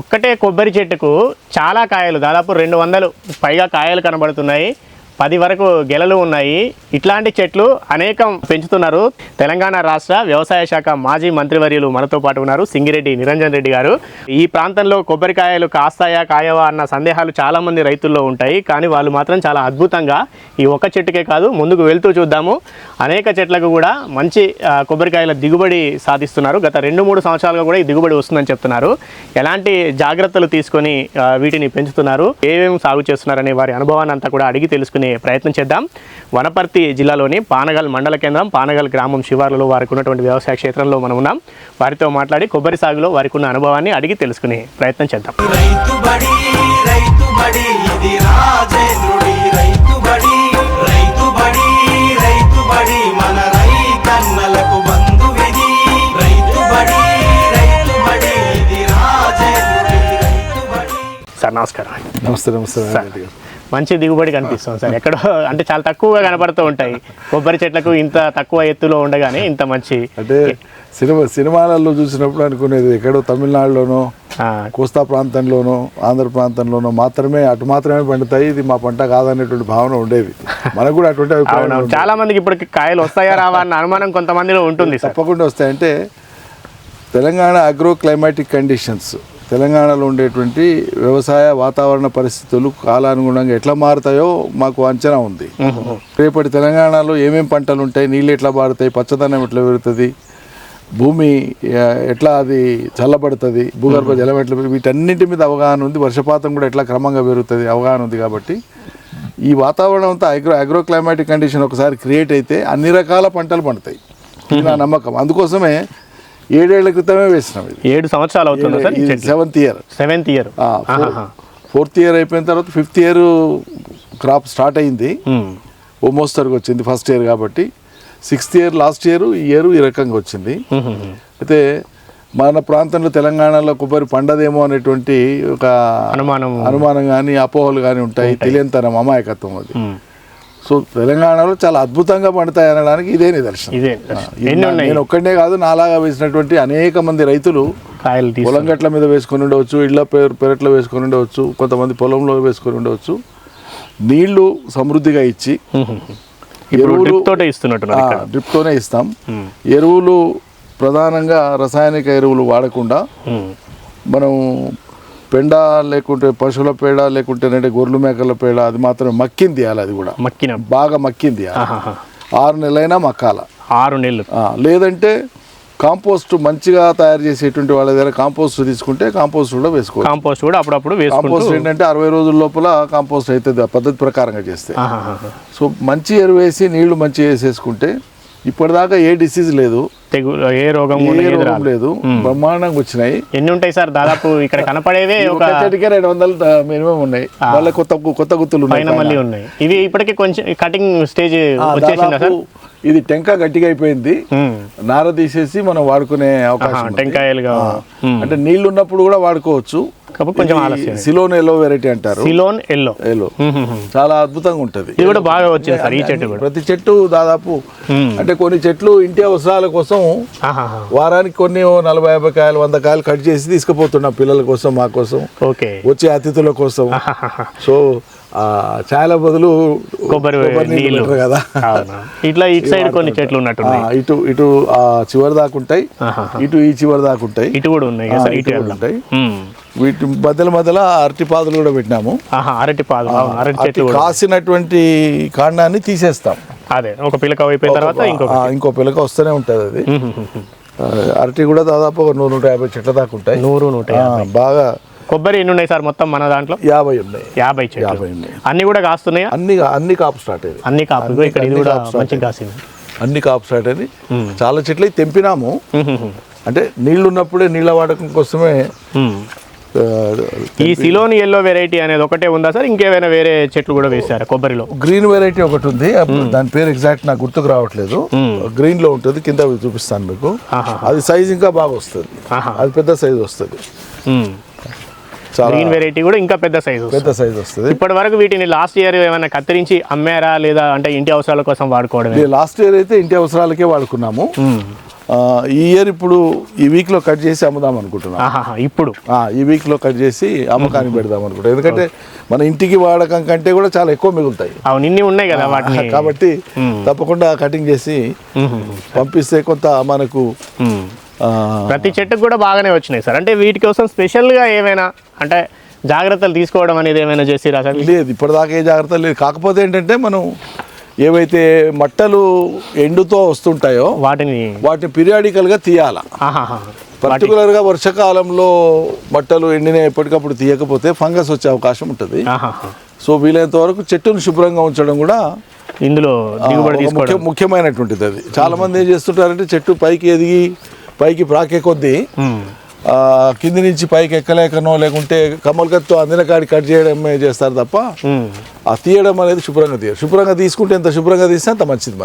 ఒక్కటే కొబ్బరి చెట్టుకు చాలా కాయలు దాదాపు రెండు వందలు పైగా కాయలు కనబడుతున్నాయి. పది వరకు గెలలు ఉన్నాయి. ఇట్లాంటి చెట్లు అనేకం పెంచుతున్నారు. తెలంగాణ రాష్ట్ర వ్యవసాయ శాఖ మాజీ మంత్రివర్యులు మనతో పాటు ఉన్నారు. సింగిరెడ్డి నిరంజన్ రెడ్డి గారు. ఈ ప్రాంతంలో కొబ్బరికాయలు కాస్తాయా కాయవా అన్న సందేహాలు చాలామంది రైతుల్లో ఉంటాయి. కానీ వాళ్ళు మాత్రం చాలా అద్భుతంగా ఈ ఒక్క చెట్టుకే కాదు ముందుకు వెళ్తూ చూద్దాము. అనేక చెట్లకు కూడా మంచి కొబ్బరికాయల దిగుబడి సాధిస్తున్నారు. గత రెండు మూడు సంవత్సరాలుగా కూడా ఈ దిగుబడి వస్తుందని చెప్తున్నారు. ఎలాంటి జాగ్రత్తలు తీసుకొని వీటిని పెంచుతున్నారు? ఏమేమి సాగు చేస్తున్నారనే వారి అనుభవాన్ని అంతా కూడా అడిగి తెలుసుకునే ప్రయత్నం చేద్దాం. వనపర్తి జిల్లాలోని పానగల్ మండల కేంద్రం పానగల్ గ్రామం శివార్లలో వారికి ఉన్నటువంటి వ్యవసాయ క్షేత్రంలో మనం ఉన్నాం. వారితో మాట్లాడి కొబ్బరి సాగులో వారికి ఉన్న అనుభవాన్ని అడిగి తెలుసుకునే ప్రయత్నం చేద్దాం. రైతు బడి రైతు బడి ఇది రాజేంద్రుడి రైతు బడి. రైతు బడి రైతు బడి మన రైతన్నలకు బంధువిది రైతు బడి రైతు బడి ఇది రాజేంద్రుడి రైతు బడి. సార్ నమస్కారం. నమస్తే నమస్తే గారు మంచి దిగుబడి కనిపిస్తుంది సార్. ఎక్కడో అంటే చాలా తక్కువగా కనపడుతూ ఉంటాయి. కొబ్బరి చెట్లకు ఇంత తక్కువ ఎత్తులో ఉండగానే ఇంత మంచి అంటే సినిమా సినిమాలలో చూసినప్పుడు అనుకునేది ఎక్కడో తమిళనాడులోనో కోస్తా ప్రాంతంలోనో ఆంధ్ర ప్రాంతంలోనో మాత్రమే అటు మాత్రమే పండుతాయి. ఇది మా పంట కాదనేటువంటి భావన ఉండేది. మనకు కూడా అటువంటి అభిప్రాయం. చాలా మందికి ఇప్పుడు కాయలు వస్తాయా రావా అన్న అనుమానం కొంతమందిలో ఉంటుంది తప్పకుండా వస్తాయంటే తెలంగాణ అగ్రో క్లైమాటిక్ కండిషన్స్ తెలంగాణలో ఉండేటువంటి వ్యవసాయ వాతావరణ పరిస్థితులు కాలానుగుణంగా ఎట్లా మారుతాయో మాకు అంచనా ఉంది. రేపటి తెలంగాణలో ఏమేం పంటలు ఉంటాయి నీళ్ళు ఎట్లా పారుతాయి పచ్చదనం ఎట్లా పెరుగుతుంది భూమి ఎట్లా అది చల్లబడుతుంది భూగర్భ జలం ఎట్లా వీటన్నింటి మీద అవగాహన ఉంది. వర్షపాతం కూడా ఎట్లా క్రమంగా పెరుగుతుంది అవగాహన ఉంది కాబట్టి. ఈ వాతావరణం అంతా అగ్రో అగ్రో క్లైమాటిక్ కండిషన్ ఒకసారి క్రియేట్ అయితే అన్ని రకాల పంటలు పండుతాయి. నా నమ్మకం. అందుకోసమే ఏడేళ్ళ క్రితమే వేసినాం ఇది. ఏడు సంవత్సరాలు అవుతుందా sir seventh year seventh year fourth year అయిపోయిన తర్వాత ఫిఫ్త్ ఇయర్ క్రాప్ స్టార్ట్ అయింది. ఓ మోస్తరుగా వచ్చింది ఫస్ట్ ఇయర్ కాబట్టి. సిక్స్త్ ఇయర్ లాస్ట్ ఇయర్ ఈ ఇయర్ ఈ రకంగా వచ్చింది. అయితే మన ప్రాంతంలో తెలంగాణలో కొబ్బరి పండదేమో అనేటువంటి ఒక అనుమానం. అనుమానం కానీ అపోహలు కానీ ఉంటాయి. తెలియనితనం అమాయకత్వం అది. సో తెలంగాణలో చాలా అద్భుతంగా పండుతాయి అనడానికి ఇదే నిదర్శనం. నేను ఒక్కడే కాదు నాలాగా వేసినటువంటి అనేక మంది రైతులు పొలం గట్ల మీద వేసుకొని ఉండవచ్చు పెర- పెరట్లో వేసుకొని ఉండవచ్చు కొంతమంది పొలంలో వేసుకొని ఉండవచ్చు. నీళ్ళు సమృద్ధిగా ఇచ్చి ఎరువులు- డ్రిప్తోనే ఇస్తాం. ఎరువులు ప్రధానంగా రసాయనిక ఎరువులు వాడకుండా ఉమ్. మనం పెండ లేకుంటే పశువుల పేడ లేకుంటే అంటే గొర్రెల మేకల పేడ అది మాత్రం మక్కింది తీయాలి అది కూడా. మక్కిన బాగా మక్కింది. ఆరు నెలలైనా మక్కాల. ఆరు నెలలు. లేదంటే కాంపోస్ట్ మంచిగా తయారు చేసేటువంటి వాళ్ళ దగ్గర కాంపోస్ట్ తీసుకుంటే కాంపోస్ట్ కూడా వేసుకోవచ్చు. కాంపోస్ట్ కూడా అప్పుడప్పుడు కాంపోస్ట్ ఏంటంటే అరవై రోజుల లోపల కాంపోస్ట్ అవుతుంది ఆ పద్ధతి ప్రకారంగా చేస్తే. సో మంచి ఎరువు వేసి నీళ్ళు మంచి వేసేసుకుంటే ఇప్పటిదాకా ఏ డిసీజ్ లేదు. తెగులు ఏ రోగం ఏ. లేదు. బ్రహ్మాండంగా వచ్చినాయి. ఎన్ని ఉంటాయి సార్? దాదాపు ఇక్కడ కనపడేవే ఒక చెట్టుకే రెండు వందలు మినిమం ఉన్నాయి. మళ్ళీ కొత్త కొత్త గుత్తులు ఉన్నాయి పైన మళ్ళీ ఉన్నాయి. ఇవి ఇప్పటికి కొంచెం కటింగ్ స్టేజ్ వచ్చేసిందా సార్? ఇది టెంక గట్టిగా అయిపోయింది. నార తీసేసి మనం వాడుకునే అవకాశం. టెంకాయలుగా. అంటే నీళ్ళు ఉన్నప్పుడు కూడా వాడుకోవచ్చు. కాకపోతే కొంచెం ఆలస్యం. సిలోన్ ఎల్లో వెరైటీ అంటారు. Ceylon yellow. ఎల్లో. చాలా అద్భుతంగా ఉంటది. ఇది కూడా బాగా వచ్చింది సార్ ఈ చెట్టు కూడా. ప్రతి చెట్టు దాదాపు. అంటే కొన్ని చెట్లు ఇంటి అవసరాల కోసం. వారానికి కొన్ని నలభై యాభై కాయలు వంద కాయలు కట్ చేసి తీసుకుపోతున్నాం పిల్లల కోసం మా కోసం. ఓకే. వచ్చే అతిథుల కోసం. సో ఆ ఛాయల బదులు కొబ్బరి నీళ్ళు కదా. ఇట్లా ఇటు సైడ్ కొన్ని చెట్లు ఆ, ఉన్నట్టున్నాయి ఇటు ఇటు ఆ చివరి దాకా ఉంటాయి. ఇటు ఈ చివరి దాకా ఉంటాయి. ఇటు కూడా ఉన్నాయి ఇటు ఉంటాయి. వీటి మధ్యలో మధ్యలో అరటి పాదులు కూడా పెట్టినాము. ఆహా అరటి చెట్లు కాసినటువంటి కాండాన్ని తీసేస్తాం. అదే ఒక పిలక అయిపోయిన తర్వాత ఇంకొక ఆ, ఇంకో పిల్లక వస్తూనే ఉంటుంది అది. అరటి కూడా దాదాపు ఒక నూరు నూట యాభై చెట్ల దాకా ఉంటాయి. నూరు నూట బాగా కొబ్బరి ఎన్ని ఉన్నాయి సార్ మొత్తం మన దాంట్లో? యాభై ఉన్నాయి. యాభై చెట్లు. యాభై ఉన్నాయి. అన్ని కూడా కాస్తున్నాయా? అన్ని అన్ని కాపు స్టార్ట్ అయ్యాయి అన్ని కాపు ఇక్కడ ఇది కూడా మంచి కాసింది. అన్ని కాపు స్టార్ట్ అయ్యి చాలా చెట్లు తెంపినాము. అంటే నీళ్ళు ఉన్నప్పుడే నీళ్ళ వాడకం కోసమే ఈ సిలోని ఎల్లో వెరైటీ అనేది ఒకటే ఉందా సార్? ఇంకేమైనా వేరే చెట్లు కూడా వేసారా కొబ్బరిలో? గ్రీన్ వెరైటీ ఒకటి ఉంది. అప్పుడు దాని పేరు ఎగ్జాక్ట్ నాకు గుర్తుకు రావట్లేదు. గ్రీన్లో ఉంటుంది కింద చూపిస్తాను మీకు. అది సైజ్ ఇంకా బాగా వస్తుంది. అది పెద్ద సైజ్ వస్తుంది. గ్రీన్ వెరైటీ కూడా ఇంకా పెద్ద సైజు పెద్ద సైజ్ వస్తుంది. ఇప్పటి వరకు వీటిని లాస్ట్ ఇయర్ ఏమైనా కత్తిరించి అమ్మారా లేదా అంటే ఇంటి అవసరాల కోసం వాడుకోవడమే? లాస్ట్ ఇయర్ అయితే ఇంటి అవసరాలకే వాడుకున్నాము. ఈ ఇయర్ ఇప్పుడు ఈ వీక్లో కట్ చేసి అమ్ముదాం అనుకుంటున్నాం. ఇప్పుడు? ఈ వీక్లో కట్ చేసి అమ్మకానికి పెడదాం అనుకుంటున్నాం. ఎందుకంటే మన ఇంటికి వాడకం కంటే కూడా చాలా ఎక్కువ మిగులుతాయి. అవును ఇన్ని ఉన్నాయి కదా కాబట్టి తప్పకుండా కటింగ్ చేసి పంపిస్తే కొంత మనకు ప్రతి చెట్టుకు కూడా బాగానే వచ్చినాయి సార్. అంటే వీటి కోసం స్పెషల్గా ఏమైనా అంటే జాగ్రత్తలు తీసుకోవడం అనేది ఏమైనా చేసిరా సార్? లేదు ఇప్పటిదాకా ఏ జాగ్రత్త లేదు కాకపోతే ఏంటంటే మనం ఏవైతే మట్టలు ఎండుతో వస్తుంటాయో వాటిని వాటిని periodical గా తీయాల. పర్టికులర్గా వర్షాకాలంలో బట్టలు ఎండిన ఎప్పటికప్పుడు తీయకపోతే ఫంగస్ వచ్చే అవకాశం ఉంటుంది. సో వీలైనంత వరకు చెట్టును శుభ్రంగా ఉంచడం కూడా ఇందులో దిగుబడి ముఖ్యమైనటువంటిది అది. చాలా మంది ఏం చేస్తుంటారంటే చెట్టు పైకి ఎదిగి పైకి ప్రాకే కొద్దీ కింది నుంచి పైకి ఎక్కలేకనో లేకుంటే కమ్మలకత్తో అందిన కాడి కట్ చేయడమే చేస్తారు తప్ప. ఆ తీయడం అనేది శుభ్రంగా తీయరు శుభ్రంగా తీసుకుంటే ఎంత శుభ్రంగా తీస్తే అంత మంచిది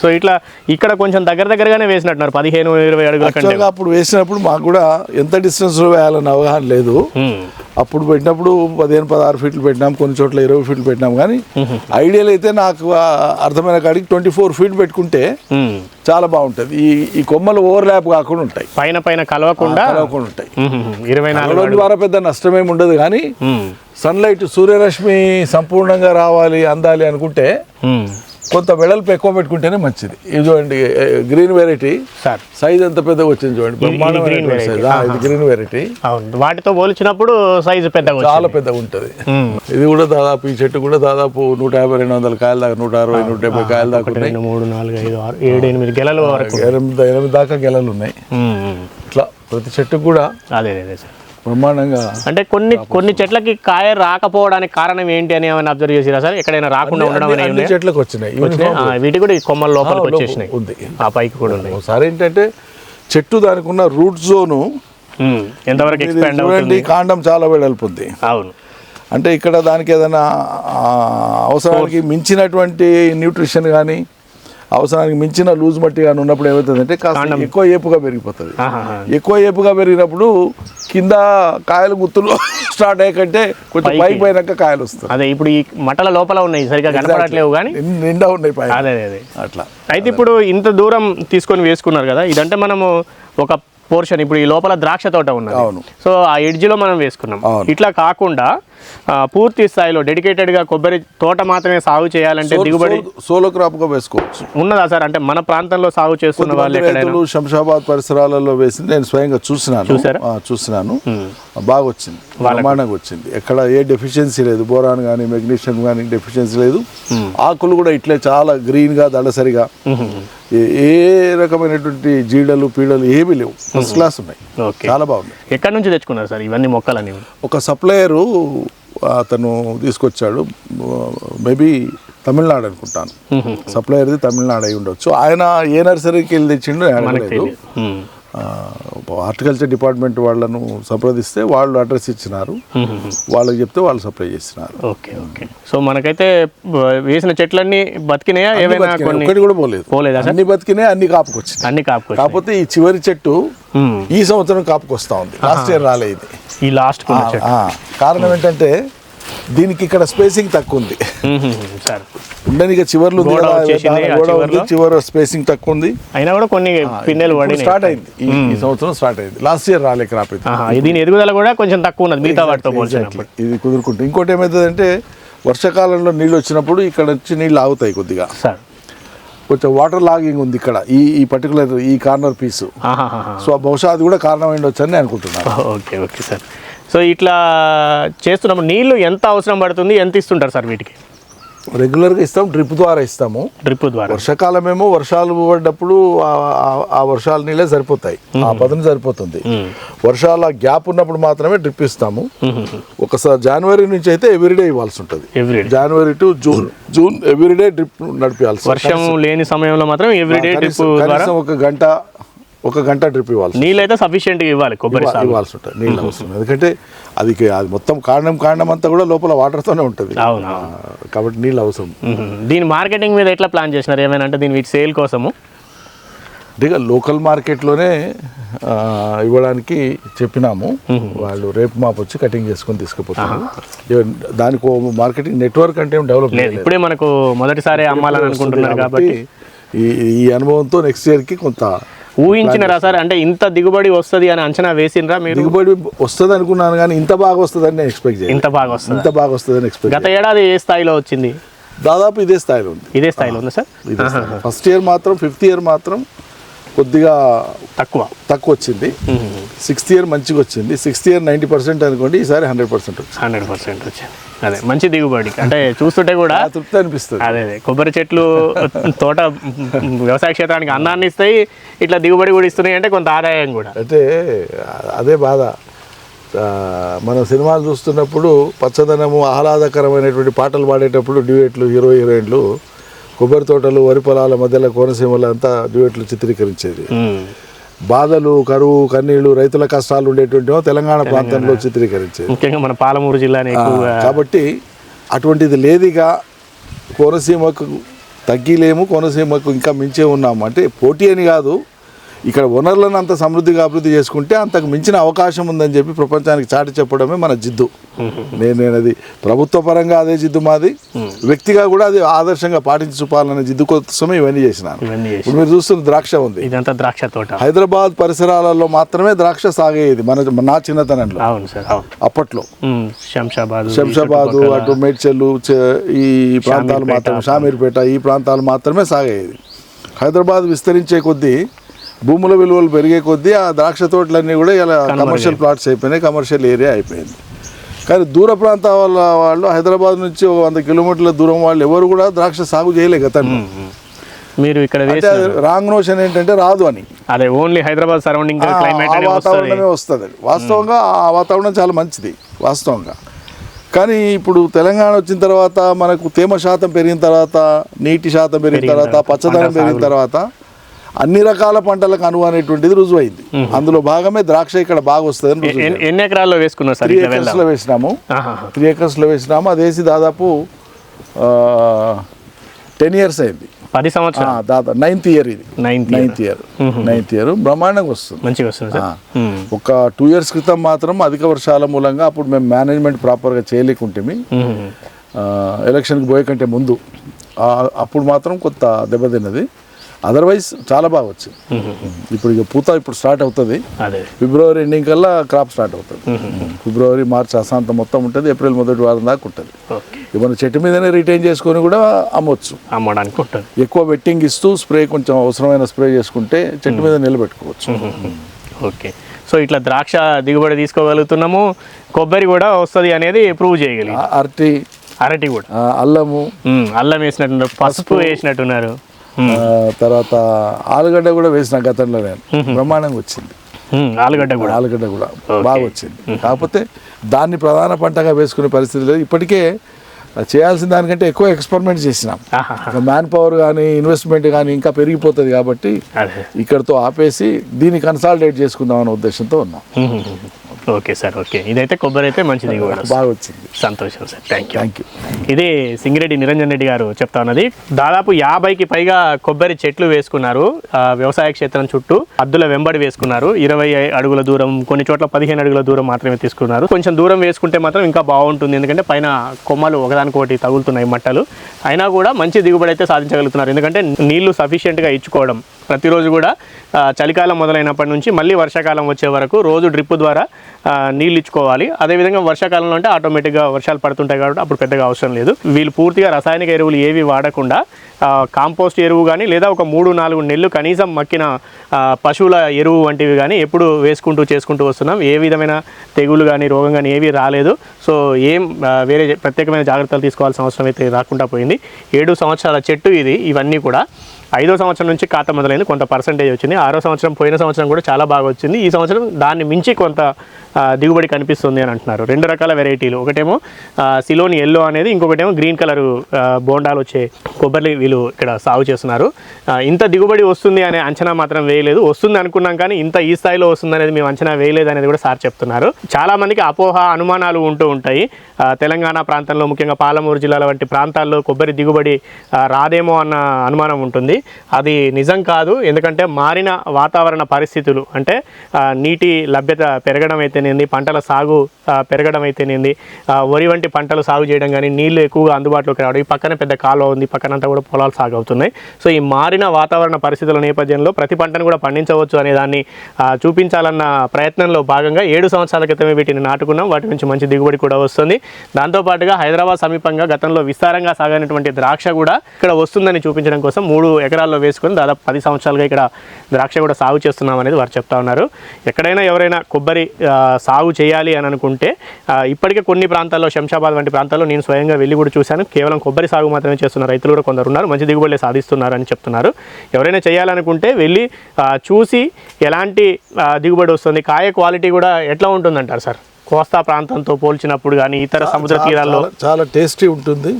సో ఇట్లా ఇక్కడ కొంచెం దగ్గర దగ్గరగానే వేసినట్టున్నారు. పదిహేను ఇరవై అడుగుల అప్పుడు వేసినప్పుడు మాకు కూడా ఎంత డిస్టెన్స్లో వేయాలని అవగాహన లేదు. అప్పుడు పెట్టినప్పుడు పదిహేను పదహారు ఫీట్లు పెట్టినాం కొన్ని చోట్ల ఇరవై ఫీట్లు పెట్టినాం కానీ ఐడియల్ అయితే నాకు అర్థమైన కాడికి ట్వంటీ ఫోర్ ఫీట్ పెట్టుకుంటే. చాలా బాగుంటుంది ఈ ఈ కొమ్మలు ఓవర్ ల్యాప్ కాకుండా ఉంటాయి పైన పైన కలవకుండా కలవకుండా ఉంటాయి. ఇరవై నాలుగు ద్వారా పెద్ద నష్టమేమి ఉండదు కానీ. సన్లైట్ సూర్యరశ్మి సంపూర్ణంగా రావాలి అందాలి అనుకుంటే. కొంత వెడల్పు ఎక్కువ పెట్టుకుంటేనే మంచిది. ఇది చూడండి గ్రీన్ వెరైటీ. సార్. సైజ్ ఎంత పెద్దగా వచ్చింది చూడండి. బ్రహ్మాండమైన ఇది గ్రీన్ వెరైటీ. వాటితో పోల్చినప్పుడు సైజు పెద్దగా చాలా. పెద్దగా ఉంటుంది. ఇది కూడా దాదాపు ఈ చెట్టు కూడా దాదాపు నూట యాభై రెండు వందల కాయల దాకా నూట అరవై నూట డెబ్బై కాయల దాకా ఉన్నాయి. మూడు నాలుగు ఐదు ఆరు ఏడు ఎనిమిది గెలల వరకు. ఎనిమిది ఎనిమిది దాకా గెలలు ఉన్నాయి. ఇట్లా ప్రతి చెట్టుకు కూడా అదే అదే సార్. బ్రహ్మాండంగా అంటే కొన్ని కొన్ని చెట్లకి కాయ రాకపోవడానికి కారణం ఏంటి అని ఏమైనా అబ్జర్వ్ చేసిరా సార్? ఎక్కడైనా రాకుండా ఉండడం అనేది? చెట్లకు వచ్చినాయి. వీటి కూడా ఈ కొమ్మల లోపలికి లోపల వచ్చేసినాయి. ఉంది. ఆ పైకి కూడా ఉన్నాయి. ఒకసారి ఏంటంటే చెట్టు దానికి ఉన్న రూట్ జోను. ఎంతవరకు ఎక్స్పాండ్ అవుతుంది? కాండం చాలా వెడల్పు ఉంది అవును. అంటే ఇక్కడ దానికి ఏదైనా అవసరానికి మించినటువంటి న్యూట్రిషన్ కానీ అవసరానికి మించిన లూజ్ మట్టి కానీ ఉన్నప్పుడు ఏమవుతుందంటే కాస్త ఎక్కువ ఏపుగా పెరిగిపోతుంది. ఎక్కువ ఏపుగా పెరిగినప్పుడు కింద కాయలు గుత్తులు స్టార్ట్ అయ్యకంటే కొంచెం పైకి. పోయినాక కాయలు వస్తాయి. అదే ఇప్పుడు ఈ మట్టల లోపల ఉన్నాయి సరిగా కనపడట్లేవు కానీ నిండా ఉన్నాయి పైన అదే అదే అట్లా. అయితే ఇప్పుడు ఇంత దూరం తీసుకొని వేసుకున్నారు కదా ఇదంటే మనము ఒక పోర్షన్ ఇప్పుడు ఈ లోపల ద్రాక్ష తోట ఉన్నది. అవును. సో ఆ ఎడ్జ్లో మనం వేసుకున్నాం. ఇట్లా కాకుండా పూర్తి స్థాయిలో dedicated గా కొబ్బరి తోట మాత్రమే సాగు చేయాలంటే దిగుబడి సోలో క్రాప్గా వేసుకోవచ్చు. ఉన్నదా సార్? అంటే మన ప్రాంతంలో సాగు చేస్తున్న వాళ్ళు ఎక్కడైనా? శంషాబాద్ పరిసరాలలో వేసి నేను స్వయంగా చూసినాను. చూసినాను. బాగా వచ్చింది బ్రహ్మాండంగా వచ్చింది. ఎక్కడ ఏ డెఫిషియన్సీ లేదు. బోరాన్ కానీ మెగ్నీషియం కానీ డెఫిషియన్సీ లేదు. ఆకులు కూడా ఇట్లే చాలా గ్రీన్గా దళసరిగా ఏ- రకమైనటువంటి జీడలు పీడలు ఏమీ లేవు. ఫస్ట్ క్లాస్ ఉన్నాయి. చాలా బాగున్నాయి. ఎక్కడి నుంచి తెచ్చుకున్నారు సార్ ఇవన్నీ మొక్కలని ఒక సప్లయరు అతను తీసుకొచ్చాడు. మేబీ తమిళనాడు అనుకుంటాను. సప్లయర్ది తమిళనాడు అయి ఉండొచ్చు. ఆయన ఏ నర్సరీకి వెళ్ళి తెచ్చిండో మ్మ్. హార్టికల్చర్ డిపార్ట్మెంట్ వాళ్ళను సంప్రదిస్తే వాళ్ళు అడ్రస్ ఇచ్చినారు. వాళ్ళకి చెప్తే వాళ్ళు సప్లై చేసినారు. Okay okay. సో మనకైతే వేసిన చెట్లన్నీ బతికినాయా. కొన్ని ఒక్కటి కూడా పోలేదు. పోలేదా అన్ని బతికినాయి అన్ని కాపుకొచ్చినాయి. అన్ని కాపుకొచ్చాయి కాకపోతే ఈ చివరి చెట్టు. ఈ సంవత్సరం కాపుకొస్తా ఉంది. లాస్ట్ ఇయర్ రాలే ఇది. ఈ లాస్ట్. కారణం ఏంటంటే దీనికి ఇక్కడ స్పేసింగ్ తక్కువ ఉంది. ఉండనిక చివర్లు. చివర స్పేసింగ్ తక్కువ ఉంది. అయినా కూడా కొన్ని పిన్నెలు స్టార్ట్ అయింది. ఈ సంవత్సరం స్టార్ట్ అయింది. లాస్ట్ ఇయర్ రాలే క్రాప్ దీని ఎదుగుదల కూడా కొంచెం తక్కువ ఉన్నది మిగతా వాటితో ఇది కుదురుకుంటుంది. ఇంకోటి ఏమవుతుందంటే వర్షాకాలంలో నీళ్ళు వచ్చినప్పుడు ఇక్కడ వచ్చి నీళ్ళు ఆగుతాయి కొద్దిగా. సార్. కొంచెం వాటర్ లాగింగ్ ఉంది ఇక్కడ. ఈ ఈ పర్టికులర్ ఈ కార్నర్ పీస్. సో బహుశా అది కూడా కారణం ఉండొచ్చు అని నేను అనుకుంటున్నాను. Okay okay sir. సో ఇట్లా చేస్తున్నప్పుడు నీళ్ళు ఎంత అవసరం పడుతుంది? ఎంత ఇస్తుంటారు సార్ వీటికి? రెగ్యులర్గా ఇస్తాం డ్రిప్ ద్వారా ఇస్తాము. డ్రిప్ ద్వారా. వర్షాకాలం ఏమో వర్షాలు పడ్డప్పుడు ఆ- వర్షాల నీళ్ళే సరిపోతాయి ఆ పదన సరిపోతుంది. వర్షాల గ్యాప్ ఉన్నప్పుడు మాత్రమే డ్రిప్ ఇస్తాము. ఒకసారి జనవరి నుంచి అయితే ఎవ్రీడే ఇవ్వాల్సి ఉంటుంది January to June June everyday drip నడిపించాల్సి వర్షం లేని సమయంలో మాత్రం ఎవ్రీడే డ్రిప్ ఒక గంట ఒక గంట డ్రిప్ ఇవ్వాల్సి నీళ్ళు అయితే ఇవ్వాలి కొబ్బరి ఇవ్వాల్సి ఉంటుంది నీళ్ళు అవసరం ఎందుకంటే అది అది మొత్తం కాండం కాండం అంతా కూడా లోపల వాటర్తోనే ఉంటుంది. కాబట్టి నీళ్ళు అవసరం. దీని మార్కెటింగ్ మీద ఎట్లా ప్లాన్ చేసినారు? ఏమైనా అంటే దీని వీటి సేల్ కోసము? అంటే లోకల్ మార్కెట్లోనే ఇవ్వడానికి చెప్పినాము. వాళ్ళు రేపు మాపు వచ్చి కటింగ్ చేసుకొని తీసుకుపోతారు. దానికి మార్కెటింగ్ నెట్వర్క్ అంటే ఏం డెవలప్ ఇప్పుడే మనకు మొదటిసారి అమ్మాలని అనుకుంటున్నారు కాబట్టి. ఈ ఈ అనుభవంతో నెక్స్ట్ ఇయర్కి కొంత ఊహించినరా సార్ అంటే ఇంత దిగుబడి వస్తుంది అని అంచనా వేసిండ్రా మీరు? దిగుబడి వస్తుంది అనుకున్నాను కానీ ఇంత బాగా వస్తుందని నేను ఎక్స్పెక్ట్ చేయలేదు. ఇంత బాగా వస్తుంది? ఇంత బాగా వస్తుందని ఎక్స్పెక్ట్ గత ఏడాది ఏ స్థాయిలో వచ్చింది? దాదాపు ఇదే స్థాయిలో ఉంది. ఇదే స్థాయిలో ఉందా సార్. ఫస్ట్ ఇయర్ మాత్రం ఫిఫ్త్ ఇయర్ మాత్రం కొద్దిగా తక్కువ. తక్కువ వచ్చింది సిక్స్త్ ఇయర్ మంచిగా వచ్చింది సిక్స్త్ ఇయర్ నైంటీ పర్సెంట్ అనుకోండి ఈసారి హండ్రెడ్ పర్సెంట్ హండ్రెడ్ పర్సెంట్ వచ్చింది. అదే మంచి దిగుబడి. అంటే చూస్తుంటే కూడా తృప్తి అనిపిస్తుంది. అదే అదే కొబ్బరి చెట్లు తోట వ్యవసాయ క్షేత్రానికి అన్నాన్ని ఇస్తాయి ఇట్లా దిగుబడి కూడా ఇస్తున్నాయి అంటే కొంత ఆదాయం కూడా. అంటే అదే బాధ. మనం సినిమాలు చూస్తున్నప్పుడు పచ్చదనము ఆహ్లాదకరమైనటువంటి పాటలు పాడేటప్పుడు డ్యూయెట్లు హీరో హీరోయిన్లు కొబ్బరి తోటలు వరి పొలాల మధ్యలో కోనసీమలో అంతా డ్యూయెట్లు చిత్రీకరించేది. బాధలు కరువు కన్నీళ్ళు రైతుల కష్టాలు ఉండేటువంటివో తెలంగాణ ప్రాంతంలో చిత్రీకరించేది. ముఖ్యంగా మన పాలమూరు జిల్లాని ఎక్కువగా కాబట్టి అటువంటిది లేదిగా. కోనసీమకు తగ్గిలేము కోనసీమకు ఇంకా మించే ఉన్నాము. అంటే పోటీ అని కాదు. ఇక్కడ వనరులను అంత సమృద్ధిగా అభివృద్ధి చేసుకుంటే అంతకు మించిన అవకాశం ఉందని చెప్పి ప్రపంచానికి చాటి చెప్పడమే మన జిద్దు. నేను నేను అది ప్రభుత్వ పరంగా అదే జిద్దు మాది. వ్యక్తిగా కూడా అది ఆదర్శంగా పాటించి చూపాలనే జిద్దు కోసమే ఇవన్నీ చేసినాను. ఇప్పుడు మీరు చూస్తున్న ద్రాక్ష ఉంది. ఇదంతా ద్రాక్ష తోట. హైదరాబాద్ పరిసరాలలో మాత్రమే ద్రాక్ష సాగేది మన నా చిన్నతనంలో. అప్పట్లో. శంషాబాద్ శంషాబాదు అటు మేడ్చల్లు ఈ ప్రాంతాలు మాత్రమే షామీర్పేట ఈ ప్రాంతాలు మాత్రమే సాగేది హైదరాబాద్ విస్తరించే కొద్దీ భూముల విలువలు పెరిగే కొద్దీ ఆ ద్రాక్ష తోటలన్నీ కూడా ఇలా కమర్షియల్ ప్లాట్స్ అయిపోయినాయి కమర్షియల్ ఏరియా అయిపోయింది. కానీ దూర ప్రాంతాల వాళ్ళు హైదరాబాద్ నుంచి వంద కిలోమీటర్ల దూరం వాళ్ళు ఎవరు కూడా ద్రాక్ష సాగు చేయలే గతంలో. మీరు ఇక్కడ రాంగ్ నోషన్ ఏంటంటే రాదు అని. అదే ఓన్లీ హైదరాబాద్ సరౌండింగ్ వాతావరణమే వస్తుంది. వాస్తవంగా ఆ వాతావరణం చాలా మంచిది వాస్తవంగా. కానీ ఇప్పుడు తెలంగాణ వచ్చిన తర్వాత మనకు తేమ శాతం పెరిగిన తర్వాత నీటి శాతం పెరిగిన తర్వాత పచ్చదనం పెరిగిన తర్వాత అన్ని రకాల పంటలకు అనువనేటువంటిది రుజువైంది. అందులో భాగమే ద్రాక్ష ఇక్కడ బాగా వస్తుందని రుజువు ఎన్ని- ఎకరాల్లో వేసుకున్నారు సార్ త్రీ ఎకర్స్లో వేసినాము. త్రీ ఎకర్స్లో వేసినాము. అది వేసి దాదాపు టెన్ ఇయర్స్ అయింది. పది సంవత్సరాలు? దాదాపు నైన్త్ ఇయర్ ఇది. నైన్త్ ఇయర్ నైన్త్ ఇయర్ బ్రహ్మాండంగా వస్తుంది. మంచిగా వస్తుంది. ఒక టూ ఇయర్స్ క్రితం మాత్రం అధిక వర్షాల మూలంగా అప్పుడు మేము మేనేజ్మెంట్ ప్రాపర్గా చేయలేకుంటేమి. ఆ, ఎలక్షన్కి పోయే కంటే ముందు అప్పుడు మాత్రం కొంత దెబ్బతిన్నది. అదర్వైజ్ చాలా బాగా వచ్చింది. ఇప్పుడు ఇక పూత ఇప్పుడు స్టార్ట్ అవుతుంది. అదే. ఫిబ్రవరి ఎండింగ్ కల్లా క్రాప్ స్టార్ట్ అవుతుంది. ఫిబ్రవరి మార్చ్ అశాంతం మొత్తం ఉంటుంది ఏప్రిల్ మొదటి వారం దాకా ఉంటుంది. ఓకే. ఇక మన చెట్టు మీదనే రిటైన్ చేసుకొని కూడా అమ్మొచ్చు. అమ్మడానికి ఉంటుంది. ఎక్కువ వెట్టింగ్ ఇస్తూ స్ప్రే కొంచెం అవసరమైన స్ప్రే చేసుకుంటే చెట్టు మీద నిలబెట్టుకోవచ్చు. ఓకే. సో ఇట్లా ద్రాక్ష దిగుబడి తీసుకోగలుగుతున్నాము. కొబ్బరి కూడా వస్తుంది అనేది ప్రూవ్ చేయగలిగి. అరటి. అరటి కూడా. అల్లము. అల్లం వేసినట్టున్నారు పసుపు. వేసినట్టున్నారు. తర్వాత ఆలుగడ్డ కూడా వేసిన గతంలో నేను. బ్రహ్మాండంగా వచ్చింది. ఆలుగడ్డ కూడా. ఆలుగడ్డ కూడా బాగా వచ్చింది. కాకపోతే దాన్ని ప్రధాన పంటగా వేసుకునే పరిస్థితి లేదు. ఇప్పటికే చేయాల్సిన దానికంటే ఎక్కువ ఎక్స్పెరిమెంట్ చేసినాం. మ్యాన్ పవర్ కానీ ఇన్వెస్ట్మెంట్ కానీ ఇంకా పెరిగిపోతుంది కాబట్టి ఇక్కడతో ఆపేసి దీన్ని కన్సాలిడేట్ చేసుకుందాం అనే ఉద్దేశంతో ఉన్నాం. Okay sir okay. ఇదైతే కొబ్బరి అయితే మంచి దిగుబడి వస్తుంది. బాగా వచ్చింది. సంతోషం sir. Thank you thank you ఇది సింగిరెడ్డి నిరంజన్ రెడ్డి గారు చెప్తా ఉన్నది. దాదాపు యాభైకి పైగా కొబ్బరి చెట్లు వేసుకున్నారు వ్యవసాయ క్షేత్రం చుట్టూ. అద్దుల వెంబడి వేసుకున్నారు. ఇరవై అడుగుల దూరం కొన్ని చోట్ల పదిహేను అడుగుల దూరం మాత్రమే తీసుకున్నారు. కొంచెం దూరం వేసుకుంటే మాత్రం ఇంకా బాగుంటుంది. ఎందుకంటే పైన కొమ్మలు ఒకదానికొకటి తగులుతున్నాయి మట్టలు. అయినా కూడా మంచి దిగుబడి అయితే సాధించగలుగుతున్నారు. ఎందుకంటే నీళ్ళు సఫిషియెంట్గా ఇచ్చుకోవడం ప్రతిరోజు కూడా చలికాలం మొదలైనప్పటి నుంచి మళ్ళీ వర్షాకాలం వచ్చే వరకు రోజు డ్రిప్ ద్వారా నీళ్ళు ఇచ్చుకోవాలి. అదేవిధంగా వర్షాకాలంలో అంటే ఆటోమేటిక్గా వర్షాలు పడుతుంటాయి కాబట్టి అప్పుడు పెద్దగా అవసరం లేదు. వీళ్ళు పూర్తిగా రసాయనిక ఎరువులు ఏవి వాడకుండా కాంపోస్ట్ ఎరువు కానీ లేదా ఒక మూడు నాలుగు నెలలు కనీసం మక్కిన పశువుల ఎరువు వంటివి కానీ ఎప్పుడు వేసుకుంటూ చేసుకుంటూ వస్తున్నాం. ఏ విధమైన తెగులు కానీ రోగం కానీ ఏవి రాలేదు. సో ఏం వేరే ప్రత్యేకమైన జాగ్రత్తలు తీసుకోవాల్సిన అవసరం అయితే రాకుండా పోయింది. ఏడు సంవత్సరాల చెట్టు ఇది ఇవన్నీ కూడా. ఐదో సంవత్సరం నుంచి ఖాతా మొదలైంది కొంత పర్సంటేజ్ వచ్చింది. ఆరో సంవత్సరం పోయిన సంవత్సరం కూడా చాలా బాగా వచ్చింది. ఈ సంవత్సరం దాన్ని మించి కొంత దిగుబడి కనిపిస్తుంది అని అంటున్నారు. రెండు రకాల వెరైటీలు. ఒకటేమో సిలోని ఎల్లో అనేది ఇంకొకటేమో గ్రీన్ కలర్ బోండాలు వచ్చే కొబ్బరి వీళ్ళు ఇక్కడ సాగు చేస్తున్నారు. ఇంత దిగుబడి వస్తుంది అనే అంచనా మాత్రం వేయ వేయలేదు. వస్తుంది అనుకున్నాం కానీ ఇంత ఈ స్థాయిలో వస్తుంది అనేది మేము అంచనా వేయలేదు అనేది కూడా సార్ చెప్తున్నారు. చాలా మందికి అపోహ అనుమానాలు ఉంటూ ఉంటాయి. తెలంగాణ ప్రాంతంలో ముఖ్యంగా పాలమూరు జిల్లాల వంటి ప్రాంతాల్లో కొబ్బరి దిగుబడి రాదేమో అన్న అనుమానం ఉంటుంది. అది నిజం కాదు. ఎందుకంటే మారిన వాతావరణ పరిస్థితులు అంటే నీటి లభ్యత పెరగడం అయితేనేంది పంటల సాగు పెరగడం అయితేనేంది వరి వంటి పంటలు సాగు చేయడం కానీ నీళ్ళు ఎక్కువగా అందుబాటులోకి రావడం ఈ పక్కన పెద్ద కాలువ ఉంది పక్కనంతా కూడా పొలాలు సాగు అవుతున్నాయి. సో ఈ మారిన వాతావరణ పరిస్థితుల నేపథ్యంలో ప్రతి పంటను కూడా పండించవచ్చు అనే దాన్ని చూపించాలన్న ప్రయత్నంలో భాగంగా ఏడు సంవత్సరాల క్రితమే వీటిని నాటుకున్నాం. వాటి నుంచి మంచి దిగుబడి కూడా వస్తుంది. దాంతోపాటుగా హైదరాబాద్ సమీపంగా గతంలో విస్తారంగా సాగైనటువంటి ద్రాక్ష కూడా ఇక్కడ వస్తుందని చూపించడం కోసం మూడు ఎకరాల్లో వేసుకొని దాదాపు పది సంవత్సరాలుగా ఇక్కడ ద్రాక్ష కూడా సాగు చేస్తున్నాం అనేది వారు చెప్తా ఉన్నారు. ఎక్కడైనా ఎవరైనా కొబ్బరి సాగు చేయాలి అని అనుకుంటే ఇప్పటికే కొన్ని ప్రాంతాల్లో శంషాబాద్ వంటి ప్రాంతాల్లో నేను స్వయంగా వెళ్ళి కూడా చూశాను. కేవలం కొబ్బరి సాగు మాత్రమే చేస్తున్న రైతులు కూడా కొందరు ఉన్నారు. మంచి దిగుబడి సాధిస్తున్నారు అని చెప్తున్నారు. ఎవరైనా చేయాలనుకుంటే వెళ్ళి చూసి ఎలాంటి దిగుబడి వస్తుంది కాయ క్వాలిటీ కూడా ఎట్లా ఉంటుందంటారు సార్? కోస్తా ప్రాంతంతో పోల్చినప్పుడు కానీ ఇతర సముద్ర తీరాల్లో? చాలా- టేస్టీ ఉంటుంది.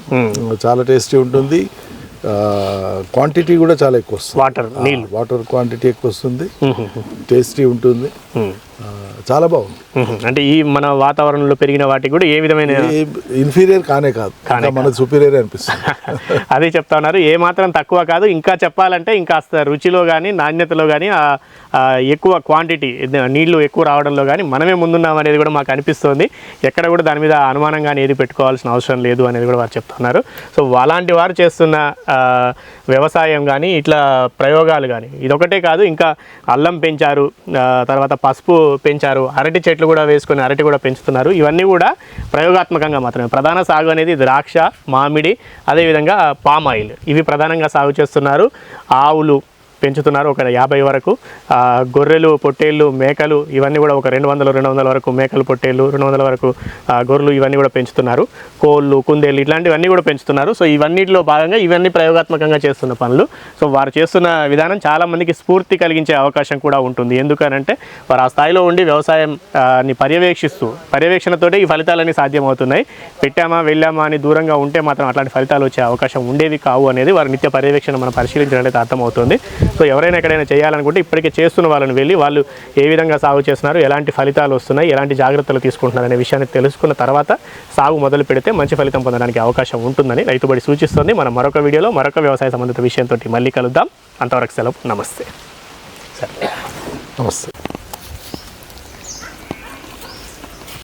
చాలా టేస్టీ ఉంటుంది. క్వాంటిటీ కూడా చాలా ఎక్కువ వస్తుంది. వాటర్ నీళ్ళు. వాటర్ క్వాంటిటీ ఎక్కువ వస్తుంది. టేస్టీ ఉంటుంది. చాలా బాగుంది. అంటే ఈ మన వాతావరణంలో పెరిగిన వాటికి కూడా ఏ విధమైన ఇన్ఫీరియర్ కానే కాదు. ఇంకా మన సుపీరియర్ అనిపిస్తుంది. అదే చెప్తా ఉన్నారు. ఏ మాత్రం తక్కువ కాదు. ఇంకా చెప్పాలంటే ఇంకా రుచిలో కానీ నాణ్యతలో కానీ ఎక్కువ క్వాంటిటీ నీళ్ళు ఎక్కువ రావడంలో కానీ మనమే ముందున్నాం అనేది కూడా మాకు అనిపిస్తుంది. ఎక్కడ కూడా దాని మీద అనుమానం కానీ ఏది పెట్టుకోవాల్సిన అవసరం లేదు అనేది కూడా వారు చెప్తున్నారు సో అలాంటి వారు చేస్తున్న వ్యవసాయం కానీ ఇట్లా ప్రయోగాలు కానీ ఇదొకటే కాదు. ఇంకా అల్లం పెంచారు. తర్వాత పసుపు పెంచారు. అరటి చెట్లు కూడా వేసుకొని అరటి కూడా పెంచుతున్నారు. ఇవన్నీ కూడా ప్రయోగాత్మకంగా మాత్రమే. ప్రధాన సాగు అనేది ద్రాక్ష మామిడి అదేవిధంగా పామ్ ఆయిల్ ఇవి ప్రధానంగా సాగు చేస్తున్నారు. ఆవులు పెంచుతున్నారు. ఒక యాభై వరకు. గొర్రెలు పొట్టేళ్ళు మేకలు ఇవన్నీ కూడా ఒక రెండు వందలు రెండు వందల వరకు మేకలు పొట్టేళ్ళు రెండు వందల వరకు గొర్రెలు ఇవన్నీ కూడా పెంచుతున్నారు. కోళ్ళు కుందేళ్ళు ఇట్లాంటివన్నీ కూడా పెంచుతున్నారు. సో ఇవన్నిటిలో భాగంగా ఇవన్నీ ప్రయోగాత్మకంగా చేస్తున్న పనులు. సో వారు చేస్తున్న విధానం చాలామందికి స్ఫూర్తి కలిగించే అవకాశం కూడా ఉంటుంది. ఎందుకనంటే వారు ఆ స్థాయిలో ఉండి వ్యవసాయం పర్యవేక్షిస్తూ పర్యవేక్షణతోటే ఈ ఫలితాలన్నీ సాధ్యమవుతున్నాయి. పెట్టామా వెళ్ళామా అని దూరంగా ఉంటే మాత్రం అట్లాంటి ఫలితాలు వచ్చే అవకాశం ఉండేవి కావు అనేది వారి నిత్య పర్యవేక్షణ మనం పరిశీలించడానికి అర్థమవుతుంది. సో ఎవరైనా ఎక్కడైనా చేయాలనుకుంటే ఇప్పటికే చేస్తున్న వాళ్ళని వెళ్ళి వాళ్ళు ఏ విధంగా సాగు చేస్తున్నారు ఎలాంటి ఫలితాలు వస్తున్నాయి ఎలాంటి జాగ్రత్తలు తీసుకుంటున్నారు అనే విషయాన్ని తెలుసుకున్న తర్వాత సాగు మొదలు పెడితే మంచి ఫలితం పొందడానికి అవకాశం ఉంటుందని రైతుబడి సూచిస్తుంది. మనం మరొక వీడియోలో మరొక వ్యవసాయ సంబంధిత విషయంతో మళ్ళీ కలుద్దాం. అంతవరకు సెలవు. నమస్తే. సరే. నమస్తే.